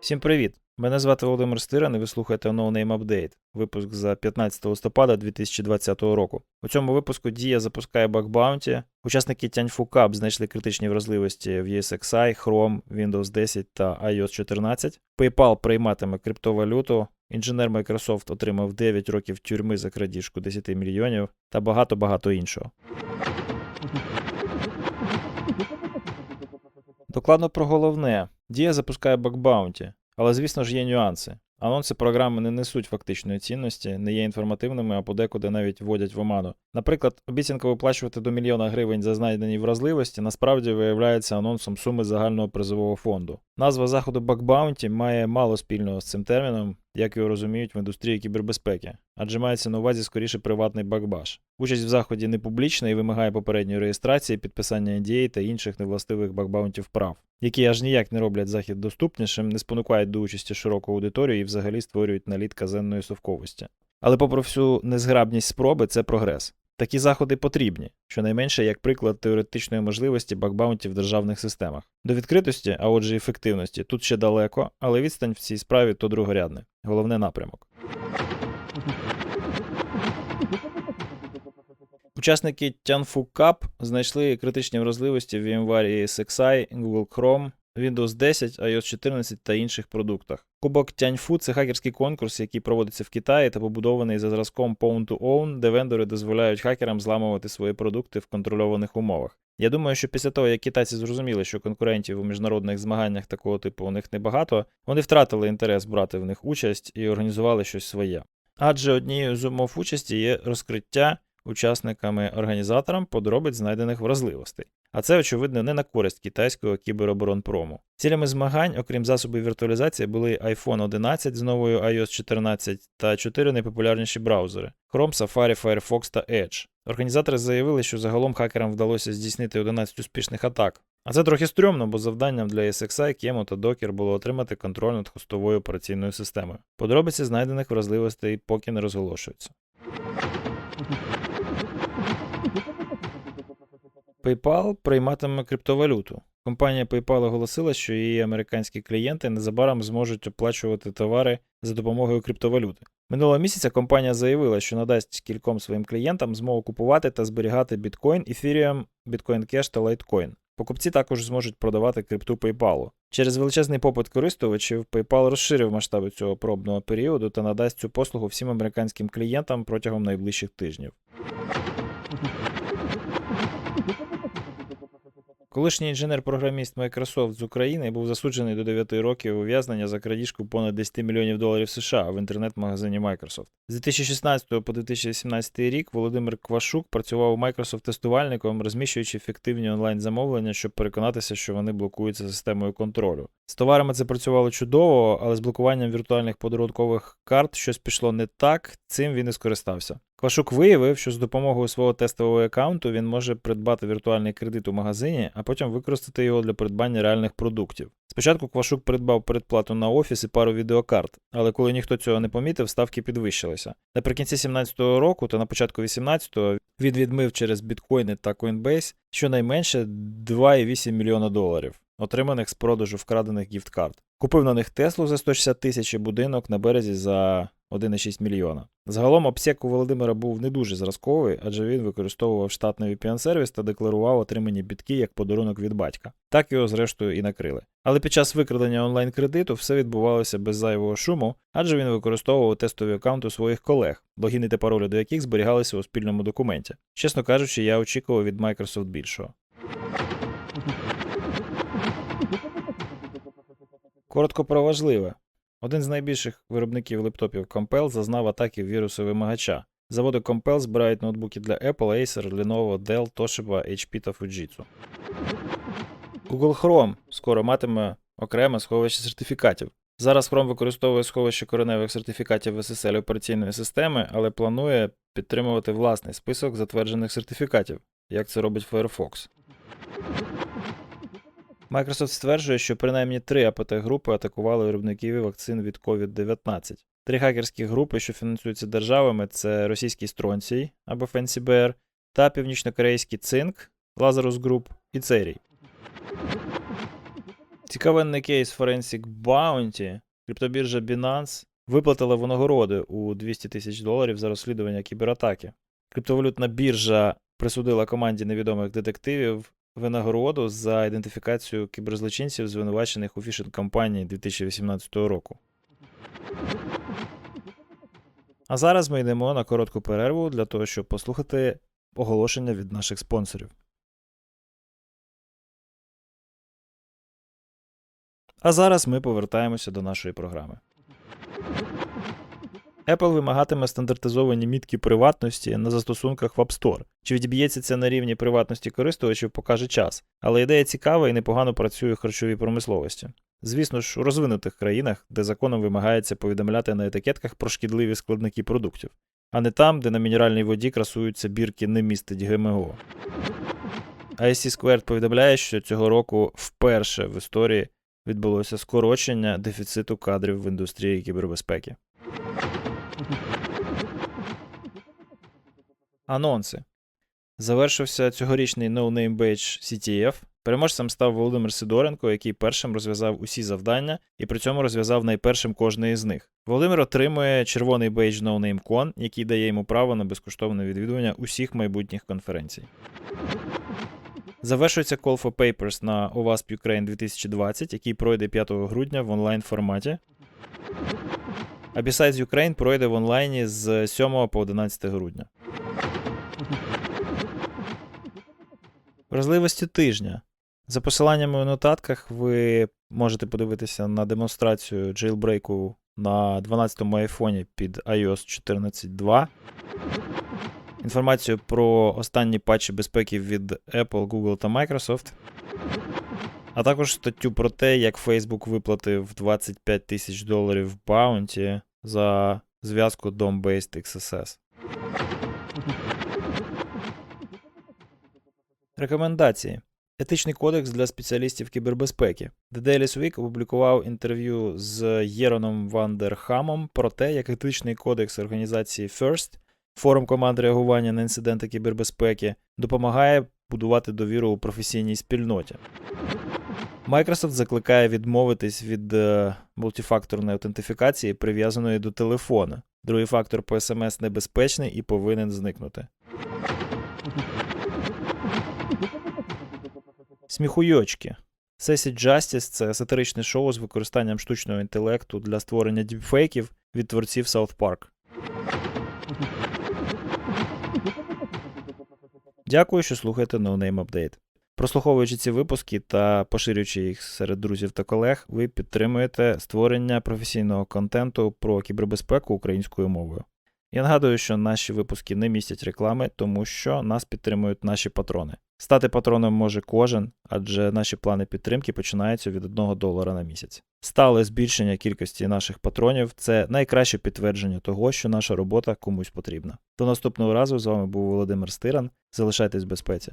Всім привіт! Мене звати Володимир Стиран і ви слухаєте No Name Update, випуск за 15 листопада 2020 року. У цьому випуску Дія запускає Bounty, учасники Тяньфу Cup знайшли критичні вразливості в ESXi, Chrome, Windows 10 та iOS 14. PayPal прийматиме криптовалюту, інженер Microsoft отримав 9 років тюрми за крадіжку 10 мільйонів та багато-багато іншого. Докладно про головне. Дія запускає Bounty, але звісно ж є нюанси. Анонси програми не несуть фактичної цінності, не є інформативними, а подекуди навіть вводять в оману. Наприклад, обіцянка виплачувати до мільйона гривень за знайдені вразливості насправді виявляється анонсом суми загального призового фонду. Назва заходу Bounty має мало спільного з цим терміном, як його розуміють в індустрії кібербезпеки, адже мається на увазі скоріше приватний бакбаш. Участь в заході не публічна і вимагає попередньої реєстрації, підписання NDA та інших невластивих бакбаунтів прав, які аж ніяк не роблять захід доступнішим, не спонукають до участі широку аудиторію і взагалі створюють наліт казенної совковості. Але попри всю незграбність спроби, це прогрес. Такі заходи потрібні, щонайменше як приклад теоретичної можливості бакбаунтів в державних системах. До відкритості, а отже ефективності, тут ще далеко, але відстань в цій справі то другорядне. Головне напрямок. Учасники Tianfu Cup знайшли критичні вразливості в VMware ESXi, Google Chrome, Windows 10, iOS 14 та інших продуктах. Кубок Тяньфу це хакерський конкурс, який проводиться в Китаї та побудований за зразком Pawn to Own, де вендори дозволяють хакерам зламувати свої продукти в контрольованих умовах. Я думаю, що після того, як китайці зрозуміли, що конкурентів у міжнародних змаганнях такого типу у них небагато, вони втратили інтерес брати в них участь і організували щось своє. Адже однією з умов участі є розкриття учасниками-організаторам подробиць знайдених вразливостей. А це, очевидно, не на користь китайського кібероборонпрому. Цілями змагань, окрім засобів віртуалізації, були iPhone 11 з новою iOS 14 та чотири найпопулярніші браузери Chrome, Safari, Firefox та Edge. Організатори заявили, що загалом хакерам вдалося здійснити 11 успішних атак. А це трохи стрьомно, бо завданням для SXI, Kemo та Docker було отримати контроль над хостовою операційною системою. Подробиці знайдених вразливостей поки не розголошуються. PayPal прийматиме криптовалюту. Компанія PayPal оголосила, що її американські клієнти незабаром зможуть оплачувати товари за допомогою криптовалюти. Минулого місяця компанія заявила, що надасть кільком своїм клієнтам змогу купувати та зберігати біткоін, Ethereum, Bitcoin Cash та Litecoin. Покупці також зможуть продавати крипту PayPal. Через величезний попит користувачів PayPal розширив масштаби цього пробного періоду та надасть цю послугу всім американським клієнтам протягом найближчих тижнів. Колишній інженер-програміст Microsoft з України був засуджений до 9 років ув'язнення за крадіжку понад 10 мільйонів доларів США в інтернет-магазині Microsoft. З 2016 по 2017 рік Володимир Квашук працював у Microsoft тестувальником, розміщуючи фіктивні онлайн-замовлення, щоб переконатися, що вони блокуються системою контролю. З товарами це працювало чудово, але з блокуванням віртуальних подарункових карт щось пішло не так, цим він і скористався. Квашук виявив, що з допомогою свого тестового аккаунту він може придбати віртуальний кредит у магазині, а потім використати його для придбання реальних продуктів. Спочатку Квашук придбав передплату на офіс і пару відеокарт, але коли ніхто цього не помітив, ставки підвищилися. Наприкінці 2017 року та на початку 2018 він відмив через біткоїни та Coinbase щонайменше 2,8 мільйона доларів, отриманих з продажу вкрадених гіфткарт. Купив на них Теслу за 160 тисяч і будинок на березі за 1,6 мільйона. Загалом обсек у Володимира був не дуже зразковий, адже він використовував штатний VPN-сервіс та декларував отримані бітки як подарунок від батька. Так його зрештою і накрили. Але під час викрадення онлайн-кредиту все відбувалося без зайвого шуму, адже він використовував тестові аккаунти своїх колег, логіни та паролі до яких зберігалися у спільному документі. Чесно кажучи, я очікував від Microsoft більшого. Коротко про важливе. Один з найбільших виробників лептопів Compel зазнав атаки вірусу вимагача. Заводи Compel збирають ноутбуки для Apple, Acer, Lenovo, Dell, Toshiba, HP та Fujitsu. Google Chrome скоро матиме окреме сховище сертифікатів. Зараз Chrome використовує сховище кореневих сертифікатів SSL операційної системи, але планує підтримувати власний список затверджених сертифікатів, як це робить Firefox. Microsoft стверджує, що принаймні три АПТ-групи атакували виробників вакцин від COVID-19. Три хакерські групи, що фінансуються державами, це російський Стронцій або FancyBear, та північнокорейський цинк Lazarus Group і Церій. Цікавенний кейс Forensic Bounty, криптобіржа Binance виплатила винагороди у 200 тисяч доларів за розслідування кібератаки. Криптовалютна біржа присудила команді невідомих детективів винагороду за ідентифікацію кіберзлочинців, звинувачених у фішинг кампанії 2018 року. А зараз ми йдемо на коротку перерву для того, щоб послухати оголошення від наших спонсорів. А зараз ми повертаємося до нашої програми. Apple вимагатиме стандартизовані мітки приватності на застосунках в App Store. Чи відіб'ється це на рівні приватності користувачів, покаже час. Але ідея цікава і непогано працює в харчовій промисловості. Звісно ж, у розвинутих країнах, де законом вимагається повідомляти на етикетках про шкідливі складники продуктів, а не там, де на мінеральній воді красуються бірки не містить ГМО. IC Squared повідомляє, що цього року вперше в історії відбулося скорочення дефіциту кадрів в індустрії кібербезпеки. Анонси. Завершився цьогорічний No Name Badge CTF. Переможцем став Володимир Сидоренко, який першим розв'язав усі завдання і при цьому розв'язав найпершим кожне із них. Володимир отримує червоний бейдж No Name Con, який дає йому право на безкоштовне відвідування усіх майбутніх конференцій. Завершується Call for Papers на OWASP Ukraine 2020, який пройде 5 грудня в онлайн форматі. А Besides Ukraine пройде в онлайні з 7 по 11 грудня. Вразливості тижня. За посиланнями у нотатках ви можете подивитися на демонстрацію джейлбрейку на 12-му айфоні під iOS 14.2. Інформацію про останні патчі безпеки від Apple, Google та Microsoft. А також статтю про те, як Facebook виплатив 25 тисяч доларів баунті за зв'язку DOM-based XSS. Рекомендації. Етичний кодекс для спеціалістів кібербезпеки. The Daily Week опублікував інтерв'ю з Єроном Вандерхамом про те, як етичний кодекс організації FIRST, форум команд реагування на інциденти кібербезпеки, допомагає будувати довіру у професійній спільноті. Microsoft закликає відмовитись від е, мультифакторної аутентифікації, прив'язаної до телефона. Другий фактор по SMS небезпечний і повинен зникнути. Сміхуйочки. Сесі Justice – це сатиричне шоу з використанням штучного інтелекту для створення діпфейків від творців South Park. Дякую, що слухаєте No Name Update. Прослуховуючи ці випуски та поширюючи їх серед друзів та колег, ви підтримуєте створення професійного контенту про кібербезпеку українською мовою. Я нагадую, що наші випуски не містять реклами, тому що нас підтримують наші патрони. Стати патроном може кожен, адже наші плани підтримки починаються від 1 долара на місяць. Стале збільшення кількості наших патронів це найкраще підтвердження того, що наша робота комусь потрібна. До наступного разу з вами був Володимир Стиран. Залишайтесь в безпеці.